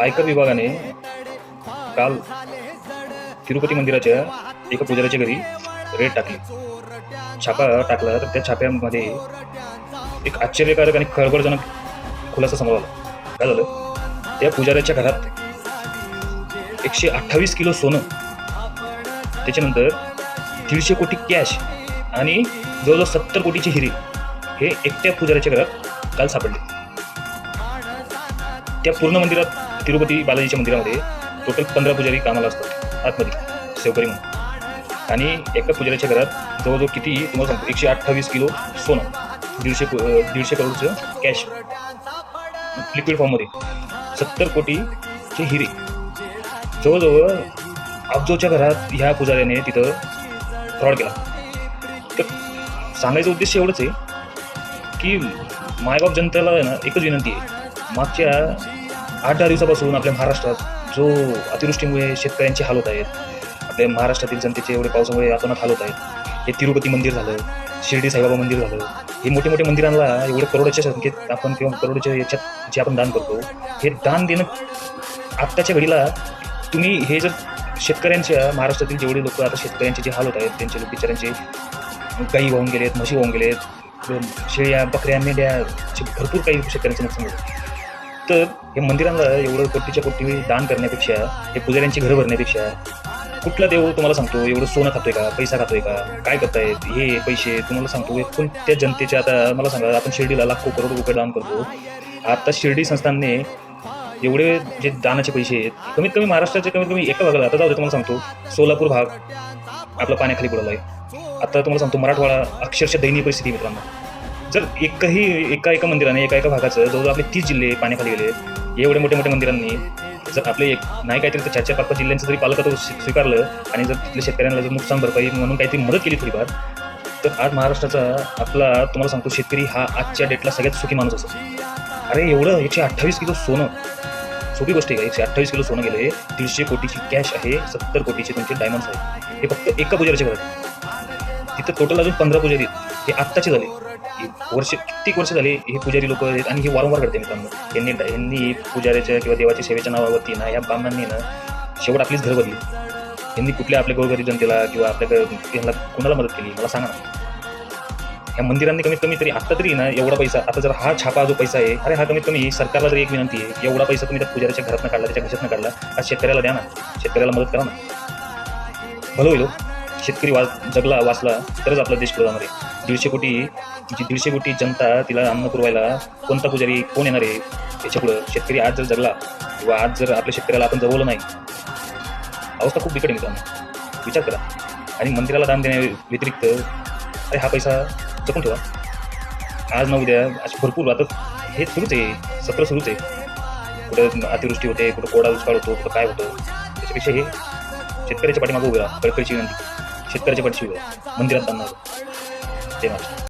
आयकर विभागाने काल तिरुपती मंदिराच्या एका पुजाऱ्याच्या घरी रेड टाकली. छापा टाकला तर त्या छाप्यामध्ये एक आश्चर्यकारक आणि खळबळजनक खुलासा समोर आला. काय झालं? त्या पुजाऱ्याच्या घरात एकशे अठ्ठावीस किलो सोनं त्याच्यानंतर दीडशे कोटी कॅश आणि जवळजवळ सत्तर कोटीची हिरी हे एकट्या पुजाऱ्याच्या घरात काल सापडले. त्या पूर्ण मंदिरात तिरुपती बालाजीच्या मंदिरामध्ये टोटल पंधरा पुजारी कामाला असतात आतमध्ये सेवकरी म्हणून. आणि एका पुजाऱ्याच्या घरात जवळजवळ किती तुम्हाला सांगतो एकशे अठ्ठावीस किलो सोनं दीडशे दीडशे करोडचं कॅश लिक्विड फॉर्ममध्ये सत्तर कोटीचे हिरे. जवळजवळ अब्जोच्या घरात ह्या पुजाऱ्याने तिथं फ्रॉड केला. तर सांगायचं उद्देश एवढंच आहे की मायबाप जनतेला ना एकच विनंती आहे. मागच्या आठ दहा दिवसापासून आपल्या महाराष्ट्रात जो अतिवृष्टीमुळे शेतकऱ्यांचे हाल होत आहेत आपल्या महाराष्ट्रातील जनतेचे एवढे पावसामुळे अतोनात हाल होत आहेत. हे तिरुपती मंदिर झालं शिर्डी साईबाबा मंदिर झालं हे मोठे मोठे मंदिरांना एवढे करोडाच्या संख्येत आपण किंवा करोडच्या याच्यात जे आपण दान करतो हे दान देणं आत्ताच्या घडीला तुम्ही हे जर शेतकऱ्यांच्या महाराष्ट्रातील जेवढे लोक आता शेतकऱ्यांचे जे हाल होत आहेत त्यांचे लोक बिचाऱ्यांचे गाई वाहून गेलेत म्हशी वाहून गेलेत शेळ्या बकऱ्या मेंढ्या भरपूर काही शेतकऱ्यांचे नुकसान होतं तर हे मंदिरांना एवढं कोटीच्या कोटी दान करण्यापेक्षा हे पुजाऱ्यांची घरं भरण्यापेक्षा कुठला देव तुम्हाला सांगतो एवढं सोनं खातोय का पैसा खातोय का काय करतायत हे पैसे तुम्हाला सांगतो कोणत्या जनतेच्या आता मला सांगा आपण शिर्डीला लाखो करोड रुपये दान करतो. आता शिर्डी संस्थानने एवढे जे दानाचे पैसे आहेत कमीत कमी महाराष्ट्राचे कमीत कमी एका भागाला आता जाऊ तुम्हाला सांगतो सोलापूर भाग आपला पाण्याखाली बुडाला आहे. आता तुम्हाला सांगतो मराठवाडा अक्षरशः दयनीय परिस्थिती मित्रांनो. जर एकही एका एका मंदिराने एका एका भागाचं जवळजवळ आपले तीस जिल्हे पाण्याखाली गेले एवढे मोठे मोठे मंदिरांनी जर आपले एक नाही काहीतरी तर चार चार पाच पाच जिल्ह्यांचं जरी पालकत्व स्वीकारलं आणि जर तिथल्या शेतकऱ्यांना जर नुकसान भरपाई म्हणून काहीतरी मदत केली थोडीफार तर आज महाराष्ट्राचा आपला तुम्हाला सांगतो शेतकरी हा आजच्या डेटला सगळ्यात सुखी माणूस असेल अरे एवढं एकशे अठ्ठावीस किलो सोनं. सोपी गोष्ट आहे का? एकशे अठ्ठावीस किलो सोनं गेले दीडशे कोटीची कॅश आहे सत्तर कोटीचे तुमचे डायमंड्स आहेत. हे फक्त एका पुजाऱ्याच्या घरात तिथं टोटल अजून पंधरा पुजारी हे आत्ताचे झाले. वर्ष कित्येक वर्ष झाली हे पुजारी लोक आहेत आणि हे वारंवार करते मित्रांनो. यांनी यांनी पुजाऱ्याच्या किंवा देवाच्या सेवेच्या नावावरती ना या ब्राह्मणांनी ना शेवट आपलीच घर बदली यांनी कुठल्या आपल्या गोरगरीब जनतेला किंवा आपल्या यांना कोणाला मदत केली मला सांगा ना. या मंदिरांनी कमीत कमी तरी आता तरी ना एवढा पैसा आता जर हा छापा जो पैसा आहे अरे हा कमीत कमी सरकारला जरी एक विनंती आहे एवढा पैसा तुम्ही त्या पुजाऱ्याच्या घरातनं काढला त्याच्या घशातनं काढला आज शेतकऱ्याला द्या ना. शेतकऱ्याला मदत करा ना. भलं होईल हो. शेतकरी वाच जगला वाचला तरच आपला देश पुढे जाणार आहे. दीडशे कोटी जी दीडशे कोटी जनता तिला अन्न पुरवायला कोणता पुजारी कोण येणार आहे याच्या पुढं शेतकरी आज जर जगला किंवा आज जर आपल्या शेतकऱ्याला आपण जगवलं नाही अवस्था खूप बिकट मित्रांनो. विचार करा. आणि मंदिराला दान देण्या व्यतिरिक्त अरे हा पैसा जपून ठेवा. आज ना उद्या असे भरपूर वाटत हे सुरूच आहे. सत्र सुरूच आहे. कुठं अतिवृष्टी होते कुठं कोडा दुष्काळ होतो कुठं काय होतं त्याच्यापेक्षा हे शेतकऱ्याच्या पाठीमागं उभे राहा. कळकळीची विनंती. शेतकऱ्याच्या पाठीशी मंदिरात बांधणार ते महाराष्ट्र